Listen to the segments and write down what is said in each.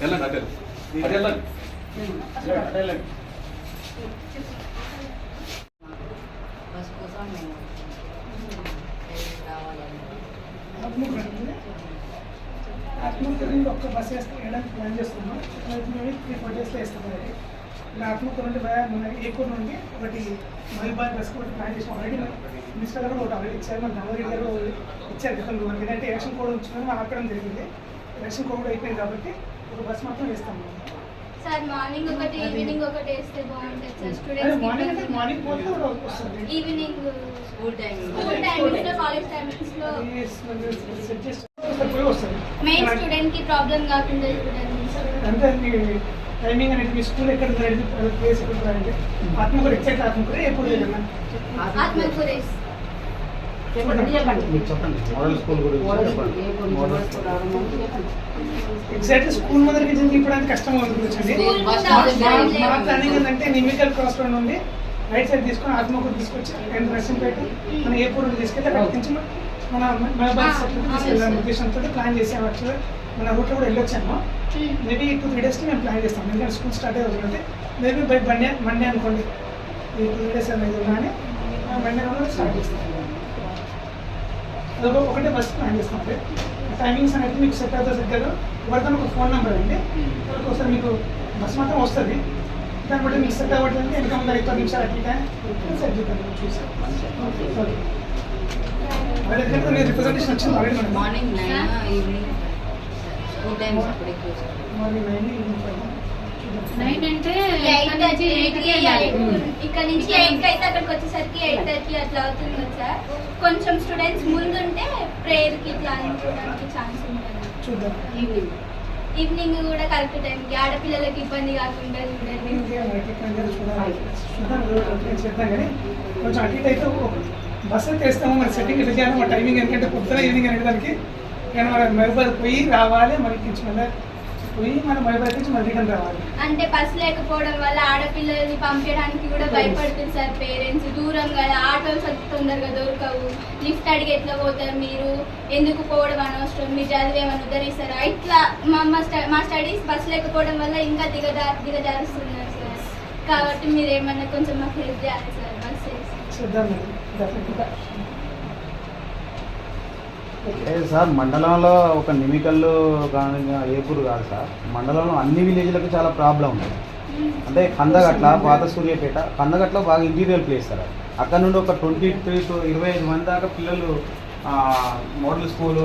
వెళ్ళండి అటు అటు వెళ్ళండి. బస్ కోసం మేము ప్లాన్ చేస్తున్నాం. త్రీ ఫోర్ డేస్లో వేస్తున్నాం ఇలా ఆత్మకూరు నుండి మన నుండి ఒకటి మహిబాద్ బస్ ఒకటి ప్లాన్ చేసాం. ఆల్రెడీ మినిస్టర్ గారు ఒకటి ఆల్రెడీ ఇచ్చారు. మన నవరీ గారు ఇచ్చారు. గతంలో ఎందుకంటే ఎలక్షన్ వచ్చిందని మనం ఆపడం జరిగింది. ఎలక్షన్ కోడ్ అయిపోయింది కాబట్టి ఒక బస్ మాత్రం వేస్తాం. సార్ మార్నింగ్ ఒకటి ఈవినింగ్ ఒకటి వేస్తే బాగుంటుంది సార్. మార్నింగ్ అంటే స్టూడెంట్స్ మార్నింగ్ పోతే వస్తుంది. ఈవినింగ్ స్కూల్ టైం స్కూల్ టైమింగ్స్లో కాలేజ్ టైమింగ్స్లో. మెయిన్ స్టూడెంట్కి ప్రాబ్లం కాకుండా చూడండి అంటే టైమింగ్ అనేది మీ స్కూల్ ఎక్కడ ప్లేస్ ఎక్కడ ఆత్మకూరు ఎగ్జాక్ట్ ఆత్మకూరు ఎప్పుడు లేదన్నా మోడల్ స్కూల్ మొదటి నుంచి ఇప్పుడు కష్టం అవుతుంది మా. ప్లానింగ్ ఏంటంటే నిమికల్ క్రాస్ రోడ్ నుండి రైట్ సైడ్ తీసుకొని ఆత్మకూరు తీసుకొచ్చి అండ్ నర్సింపేట మన ఏపూర్ తీసుకెళ్ళి అక్కడి నుంచి మన మన బస్ ఆ, తీసుకెళ్ళాలని ఉద్దేశంతో ప్లాన్ చేసాము యాక్చువల్గా మన రూట్లో కూడా వెళ్ళొచ్చాము. మేబీ టూ త్రీ డేస్కి మేము ప్లాన్ చేస్తాం. ఎందుకంటే స్కూల్ స్టార్ట్ అయ్యే రోజు అంటే మేబీ బై మండే మండే అనుకోండి. ఈ టూ డేస్ అనేది కానీ మండే రోజు స్టార్ట్ చేస్తాం. అదొక ఒకటే బస్ ప్లాన్ చేస్తాం అంటే టైమింగ్స్ అనేది మీకు సెట్ అవుతుంది సెట్ కాదు ఎవరితో ఒక ఫోన్ నెంబర్ అండి. వాళ్ళకి ఒకసారి మీకు బస్ మాత్రం వస్తుంది. దాన్ని బట్టి మీకు సెట్ అవ్వట్లేదు వెనక ముందర ఇరవై నిమిషాలు అట్లా సెట్ చేద్దాం చూసి. ఓకే. వాళ్ళ దగ్గర నేను రిప్రజెంటేషన్ వచ్చింది? ఆల్రెడీ మార్నింగ్ నైన్ ఈవినింగ్ ఎక్కువ మార్నింగ్ నైన్ అంటే ఇక్కడ నుంచి ఎయిట్ అయితే అక్కడికి వచ్చేసరికి ఎయిట్ థర్టీ అట్లా అవుతుంది సార్. కొంచెం స్టూడెంట్స్ ముందుంటే ప్రేయర్కి ఇట్లా అనుకోవడానికి ఛాన్స్ ఉంటుంది. చూద్దాం. ఈవినింగ్ ఈవినింగ్ కూడా కరెక్ట్ టైంకి. ఆడపిల్లలకి ఇబ్బంది కాకుండా ఇటు అయితే వేస్తాము. మరి సెట్టింగ్ ఎట్లా చేయాలి. మా టైమింగ్ ఎందుకంటే పొద్దున ఈవినింగ్ అనే దానికి కానీ మన మహబూబాద్ పోయి రావాలి. మరి మళ్ళీ పోయి మన మహబూబాద్ నుంచి మళ్ళీ రిటర్న్ రావాలి. అంటే బస్ లేకపోవడం వల్ల ఆడపిల్లల్ని పంపించడానికి కూడా భయపడుతుంది సార్ పేరెంట్స్. దూరం కదా ఆటోస్ అంత తొందరగా దొరకవు. లిఫ్ట్ అడిగి ఎట్లా పోతారు మీరు? ఎందుకు పోవడం అనవసరం? మీరు చదివేమని ఉద్ధరిస్తారా? ఇట్లా మా మా స్ట- మా స్టడీస్ బస్ లేకపోవడం వల్ల ఇంకా దిగజా దిగజారుస్తున్నారు సార్. కాబట్టి మీరు ఏమన్నా కొంచెం మాకు హెల్ప్ చేయాలి సార్ బస్ చూద్దాం సార్ మండలంలో ఒక నిమికల్లు కానీ ఏపూరు కాదు సార్. మండలంలో అన్ని విలేజ్లకు చాలా ప్రాబ్లం ఉంది. అంటే కందగట్ల పాత సూర్యపేట కందగట్ల బాగా ఇంటీరియర్ ప్లేస్ సార్ అక్కడ నుండి ఒక ట్వంటీ త్రీ టు ఇరవై ఐదు మంది దాకా పిల్లలు మోడల్ స్కూలు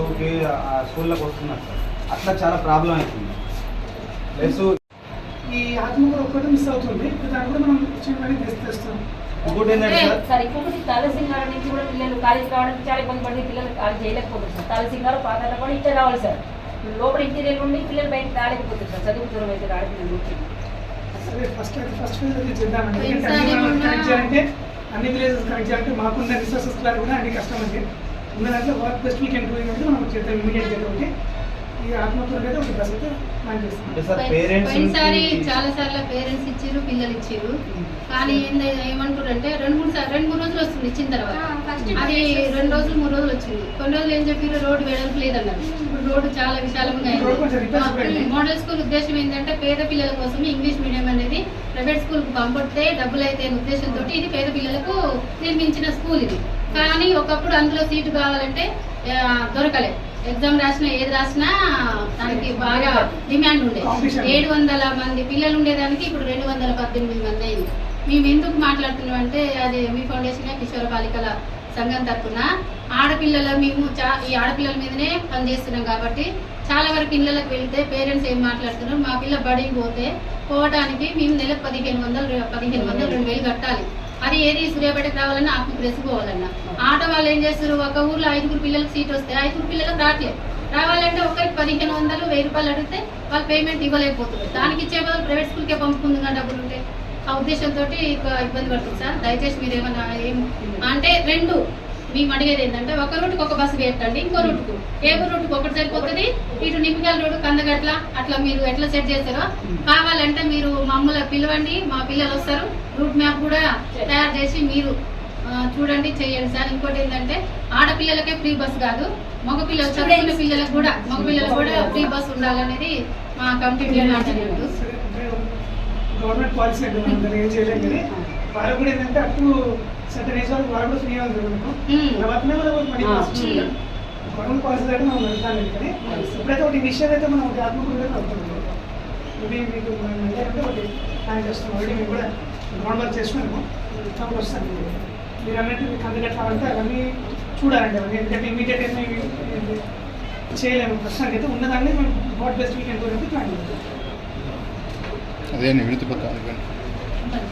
స్కూళ్ళకి వస్తున్నారు సార్. అట్లా చాలా ప్రాబ్లం అవుతుంది ప్లస్ ఈ ఆత్మ కూడా ఒక్కటే మిస్ అవుతుంది. దాని కూడా మనం చిన్న తెస్తాం ఇంకోటి ఏంటంటే సార్? ఇంకొకటి తాలసింగారం నుంచి కూడా పిల్లలు కాలేజ్ రావడానికి చాలా ఇబ్బంది పడి పిల్లలు కాలేజ్ చేయలేకపోతారు సార్. తాలసింగారం పాతాల కూడా ఇట్లా రావాలి సార్. లోపల ఇంటీరియర్ ఉండి పిల్లలు బయటకు రాలేకపోతారు సార్. చదువు దూరం అయితే రావడం సరే ఫస్ట్ అయితే ఫస్ట్ ఫేజ్ అయితే చేద్దామండి. పోయినసారి ఎందుకంటే అన్ని మనం మొన్న- కనెక్ట్ చేయాలంటే అన్ని విలేజెస్ కనెక్ట్ చేయాలంటే మాకున్న రిసోర్సెస్ కూడా అన్ని కష్టం అండి. ఉన్న దాంట్లో work best we can do అంటే మనం చేద్దాం ఇమీడియట్గా. పోయినసారి చాలా సార్లు పేరెంట్స్ ఇచ్చారు పిల్లలు ఇచ్చారు కానీ ఏంది ఏమంటారు అంటే రెండు మూడు సార్లు రెండు మూడు రోజులు వస్తుంది ఇచ్చిన తర్వాత. అది. రెండు రోజులు మూడు రోజులు వచ్చింది. కొన్ని రోజులు ఏం చెప్పారు రోడ్డు వెడల్పు లేదన్నారు. ఇప్పుడు రోడ్డు చాలా విశాలంగా అయింది. మోడల్ స్కూల్ ఉద్దేశం ఏంటంటే పేద పిల్లల కోసం ఇంగ్లీష్ మీడియం అనేది ప్రైవేట్ స్కూల్కు పంపితే డబ్బులు అయితే ఉద్దేశంతో ఇది పేద పిల్లలకు నిర్మించిన స్కూల్ ఇది. కానీ ఒకప్పుడు అందులో సీటు కావాలంటే ఆ, దొరకలే. ఎగ్జామ్ రాసినా ఏది రాసినా దానికి బాగా డిమాండ్ ఉండే. Competition. ఏడు వందల మంది పిల్లలు ఉండేదానికి ఇప్పుడు రెండు వందల పద్దెనిమిది మంది అయింది. మేము ఎందుకు మాట్లాడుతున్నాం అంటే అది మీ ఫౌండేషన్ కిషోర బాలికల సంఘం తరఫున. ఆడపిల్లల మేము చా ఈ ఆడపిల్లల మీదనే పనిచేస్తున్నాం కాబట్టి చాలా వరకు పిల్లలకు వెళ్తే పేరెంట్స్ ఏం మాట్లాడుతున్నారు? మా పిల్ల బడికి పోతే పోవడానికి మేము నెలకు పదిహేను వందలు పదిహేను వందలు రెండు వేలు కట్టాలి. అది ఏది సూర్యాపేటకు రావాలన్నా ఆత్మప్రెస్ పోవాలన్నా. ఆటో వాళ్ళు ఏం చేస్తారు? ఒక ఊర్లో ఐదుగురు పిల్లలకు సీట్ వస్తే ఐదుగురు పిల్లలకు రావట్లేదు. రావాలంటే ఒకరికి పదిహేను వందలు వెయ్యి రూపాయలు అడిగితే వాళ్ళు పేమెంట్ ఇవ్వలేకపోతున్నారు. దానికి ఇచ్చే బదులు ప్రైవేట్ స్కూల్కే పంపుకుందిగా డబ్బులు ఉంటే ఆ ఉద్దేశంతో ఇబ్బంది పడుతుంది సార్. దయచేసి మీరు ఏమన్నా ఏం అంటే రెండు మేము అడిగేది ఏంటంటే ఒక రూట్కి ఒక బస్సు పెట్టండి ఇంకో రూట్కు. ఏ రూట్కి ఒకటి సరిపోతుంది? ఇటు నిమ్మకాయల రోడ్డు కందగట్ల అట్లా మీరు ఎట్లా సెట్ చేస్తారో. కావాలంటే మీరు మమ్మల్ని పిలవండి మా పిల్లలు వస్తారు. రూట్ మ్యాప్ కూడా తయారు చేసి మీరు చూడండి చేయండి సార్. ఇంకోటి ఏంటంటే ఆడపిల్లలకే ఫ్రీ బస్ కాదు. మగ పిల్లలు చదువుకునే పిల్లలకు కూడా మగ పిల్లలకు కూడా ఫ్రీ బస్ ఉండాలనేది మా కమిటీ గవర్నమెంట్ పాలసీ అంటే మనం దాన్ని ఏం చేయలేం కానీ వారు కూడా ఏంటంటే అప్ టు సర్టన్ ఏజ్ వరకు వారు కూడా ఫ్రీ అవుతుంది. తర్వాతనే మనకు మనీ గవర్నమెంట్ పాలసీ అయితే మనం వెళ్తాం కానీ ఇప్పుడైతే ఒకటి విషయం అయితే మనం ఒకటి ఆత్మకూరుగా అవుతుంది ఇది మీకు మనం అంటే ఒకటి ప్లాన్ చేస్తాం. ఆల్రెడీ మేము కూడా గ్రౌండ్ వర్క్ చేసుకున్నాము తప్పకుండా వస్తాను మీరు అన్నట్టు మీకు అందుకట్లా అంటే అవన్నీ చూడాలండి. అవన్నీ ఎందుకంటే ఇమీడియట్ అయితే ఇవి చేయలేము. ప్రస్తుతానికి అయితే ఉన్నదాన్ని మేము బాట్ బెస్ట్ వీకెండ్ గురించి ప్లాన్ చేస్తాం అదే వినతి పత్రాలు ఇవ్వండి మరి